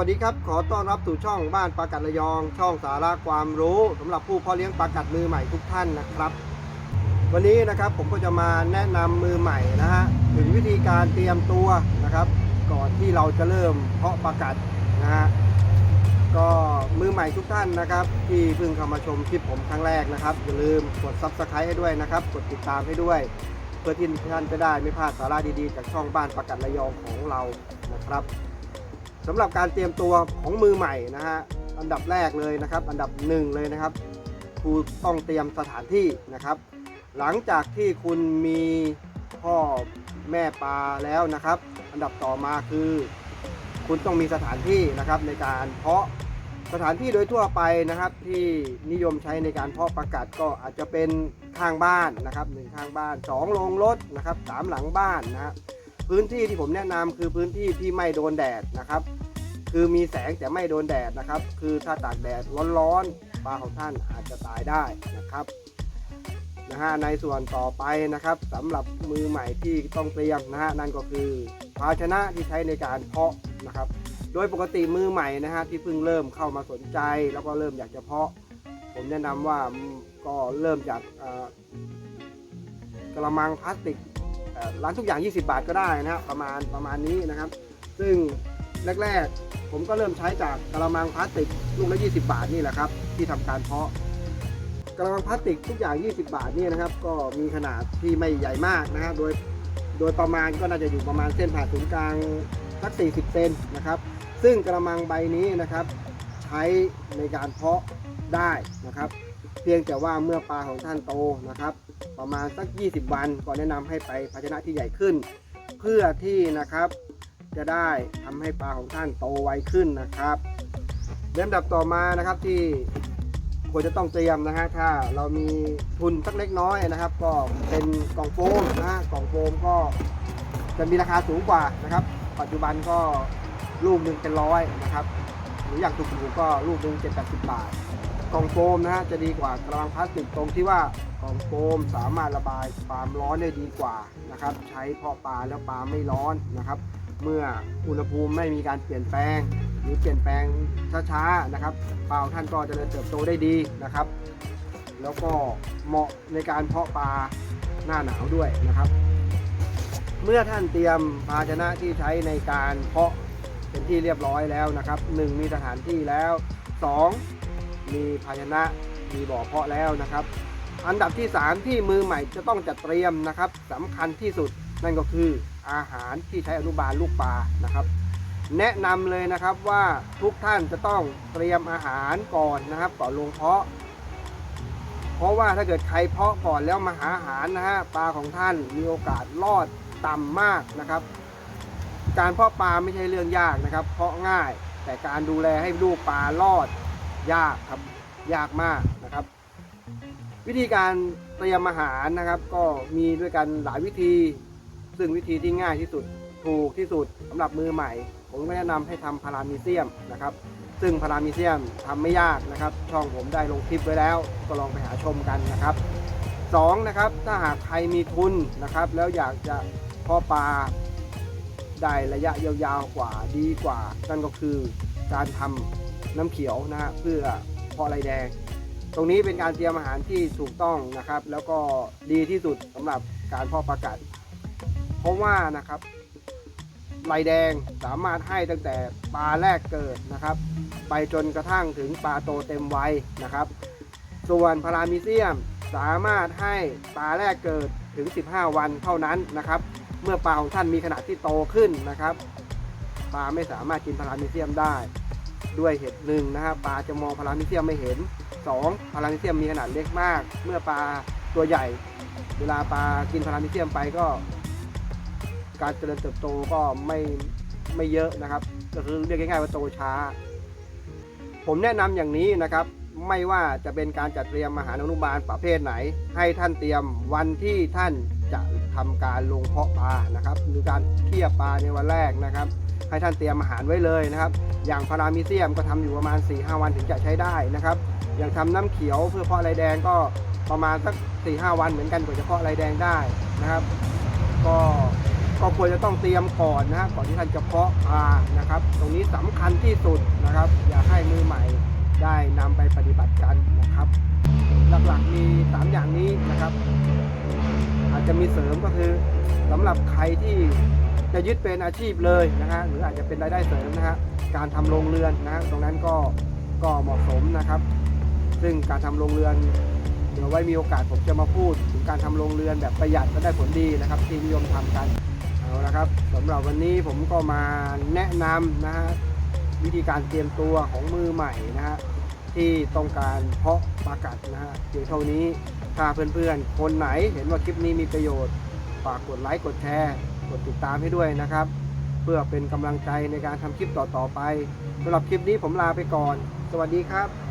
สวัสดีครับ ขอต้อนรับสู่ช่องบ้านปลากัดระยอง ช่องสาระความรู้สำหรับผู้เพาะเลี้ยงปลากัดมือใหม่ทุกท่านนะครับ วันนี้นะครับผมก็จะมาแนะนำมือใหม่นะฮะถึงวิธีการเตรียมตัวนะครับ ก่อนที่เราจะเริ่มเพาะปลากัดนะฮะก็มือใหม่ทุกท่านนะครับ ที่เพิ่งเข้ามาชมคลิปผมครั้งแรกนะครับอย่าลืมกด subscribe ให้ด้วยนะครับ กดติดตามให้ด้วย เพื่อที่ท่านจะได้ไม่พลาดสาระดีๆ จากช่องบ้านปลากัดระยองของเรานะครับ สำหรับการเตรียมตัวของมือใหม่นะฮะอันดับแรกเลยนะครับ อันดับหนึ่งเลยนะครับครูต้องเตรียมสถานที่นะครับ หลังจากที่คุณมีพ่อแม่ปลาแล้วนะครับ อันดับต่อมาคือ คุณต้องมีสถานที่นะครับในการเพาะสถานที่โดยทั่วไปนะครับที่นิยมใช้ในการเพาะประกัดก็อาจจะเป็นข้างบ้านนะครับหนึ่งข้างบ้านสองโรงรถนะครับสามหลังบ้านนะฮะ พื้นที่ที่ผมแนะนำคือพื้นที่ที่ไม่โดนแดดนะครับ คือมีแสงแต่ไม่โดนแดดนะครับ คือถ้าตากแดดร้อนๆปลาของท่านอาจจะตายได้นะครับนะฮะในส่วนต่อไปนะครับสำหรับมือใหม่ที่ต้องเตรียมนะฮะนั่นก็คือภาชนะที่ใช้ในการเพาะนะครับ โดยปกติมือใหม่นะฮะที่เพิ่งเริ่มเข้ามาสนใจ แล้วก็เริ่มอยากจะเพาะ ผมแนะนำว่าก็เริ่มจากกระมังพลาสติก ร้านทุกอย่าง 20 บาทก็ได้นะครับประมาณประมาณนี้นะครับ ซึ่งแรกๆ ผมก็เริ่มใช้จากกระมังพลาสติกลูกละ 20 บาทนี่แหละครับที่ทำการเพาะกระมังพลาสติกทุกอย่าง 20 บาทนี่นะครับ ก็มีขนาดที่ไม่ใหญ่มากนะฮะโดยโดยประมาณก็น่าจะอยู่ประมาณเส้นผ่าศูนย์กลางสัก 40 เซนนะครับ ซึ่งกระมังใบนี้นะครับ ใช้ในการเพาะได้นะครับ เพียงแต่ว่าเมื่อปลาของท่านโตนะครับ ประมาณสัก 20 วันก่อนแนะนำให้ไปภาชนะที่ใหญ่ขึ้น เพื่อที่นะครับจะได้ทำให้ปลาของท่านโตไวขึ้นนะครับลำดับต่อมานะครับที่ควรจะต้องเตรียมนะฮะถ้าเรามีทุนสักเล็กน้อยนะครับ ก็เป็นกล่องโฟมนะฮะกล่องโฟมก็จะมีราคาสูงกว่านะครับ ปัจจุบันก็ลูกหนึ่งเป็นร้อยนะครับ หรืออย่างถูกๆก็ลูกหนึ่งเจ็ดแปดสิบบาท กล่องโฟมนะฮะจะดีกว่ากระมังพลาสติกตรงที่ว่ากล่องโฟมสามารถระบายความร้อนได้ดีกว่านะครับ ใช้เพาะปลาแล้วปลาไม่ร้อนนะครับ เมื่ออุณหภูมิไม่มีการเปลี่ยนแปลง หรือเปลี่ยนแปลงช้าๆนะครับปลาของท่านก็จะเจริญเติบโตได้ดีนะครับ แล้วก็เหมาะในการเพาะปลาหน้าหนาวด้วยนะครับ เมื่อท่านเตรียมภาชนะที่ใช้ในการเพาะเป็นที่เรียบร้อยแล้วนะครับหนึ่งมีสถานที่แล้วสอง มีภาชนะ มีบ่อเพาะแล้วนะครับ อันดับที่ 3 ที่มือใหม่จะต้องจัดเตรียมนะครับสำคัญที่สุดนั่นก็คืออาหารที่ใช้อนุบาลลูกปลานะครับ แนะนำเลยนะครับว่าทุกท่านจะต้องเตรียมอาหารก่อนนะครับก่อนลงเพาะ เพราะว่าถ้าเกิดใครเพาะก่อนแล้วมาหาอาหารนะฮะปลาของท่านมีโอกาสรอดต่ำมากนะครับ การเพาะปลาไม่ใช่เรื่องยากนะครับ เพาะง่ายแต่การดูแลให้ลูกปลารอด ยากครับยากมากนะครับ วิธีการเตรียมอาหารนะครับ ก็มีด้วยกันหลายวิธี ซึ่งวิธีที่ง่ายที่สุดถูกที่สุดสำหรับมือใหม่ ผมก็แนะนำให้ทำพารามีเซียมนะครับ ซึ่งพารามีเซียมทำไม่ยากนะครับ ช่องผมได้ลงคลิปไว้แล้ว ก็ลองไปหาชมกันนะครับสองนะครับถ้าหากใครมีทุนนะครับ แล้วอยากจะเพาะปลาได้ระยะยาวๆกว่าดีกว่า นั่นก็คือการทำ น้ำเขียวนะฮะเพื่อเพาะไรแดง ตรงนี้เป็นการเตรียมอาหารที่ถูกต้องนะครับ แล้วก็ดีที่สุดสำหรับการเพาะปลากัดเพราะว่านะครับไรแดงสามารถให้ตั้งแต่ปลาแรกเกิดนะครับ ไปจนกระทั่งถึงปลาโตเต็มวัยนะครับ ส่วนพารามิเซียมสามารถให้ปลาแรกเกิดถึง 15 วันเท่านั้นนะครับ เมื่อปลาของท่านมีขนาดที่โตขึ้นนะครับ ปลาไม่สามารถกินพารามิเซียมได้ ด้วยเหตุหนึ่งนะครับปลาจะมองพารามิเซียมไม่เห็น 2. พารามิเซียมมีขนาดเล็กมาก เมื่อปลาตัวใหญ่ เวลาปลากินพารามิเซียมไปก็ การเจริญเติบโตก็ไม่ไม่เยอะนะครับ ก็คือเรียกง่ายๆว่าโตช้า ผมแนะนำอย่างนี้นะครับ ไม่ว่าจะเป็นการจัดเตรียมอาหารอนุบาลประเภทไหน ให้ท่านเตรียมวันที่ท่านจะทำการลงเพาะปลานะครับหรือการเคี่ยปลาในวันแรกนะครับ ให้ท่านเตรียมอาหารไว้เลยนะครับ อย่างพารามิเซียมก็ทำอยู่ประมาณ 4-5 วันถึงจะใช้ได้นะครับ อย่างทำน้ำเขียวเพื่อเพาะไรแดงก็ประมาณสัก 4-5 วันเหมือนกันกว่าจะเพาะไรแดงได้นะครับ ก็ก็ควรจะต้องเตรียมก่อนนะก่อนที่ท่านจะเพาะปลานะครับ ตรงนี้สำคัญที่สุดนะครับ อย่าให้มือใหม่ได้นำไปปฏิบัติกันนะครับ หลักๆมีสามอย่างนี้นะครับ อาจจะมีเสริมก็คือสำหรับใครที่ จะยึดเป็นอาชีพเลยนะฮะหรืออาจจะเป็นรายได้เสริมนะฮะการทำโรงเรือนนะฮะตรงนั้นก็ก็เหมาะสมนะครับ ซึ่งการทำโรงเรือนเดี๋ยวไว้มีโอกาสผมจะมาพูด ถึงการทำโรงเรือนแบบประหยัดและได้ผลดีนะครับ ที่นิยมทำกันเอาละครับสำหรับวันนี้ผมก็มาแนะนำนะฮะวิธีการเตรียมตัวของมือใหม่นะฮะที่ต้องการเพาะปลากัดนะฮะเพียงเท่านี้ถ้าเพื่อนๆ คนไหนเห็นว่าคลิปนี้มีประโยชน์ ฝากกดไลค์กดแชร์ กดติดตามให้ด้วยนะครับ เพื่อเป็นกำลังใจในการทำคลิปต่อๆไปสำหรับคลิปนี้ผมลาไปก่อน สวัสดีครับ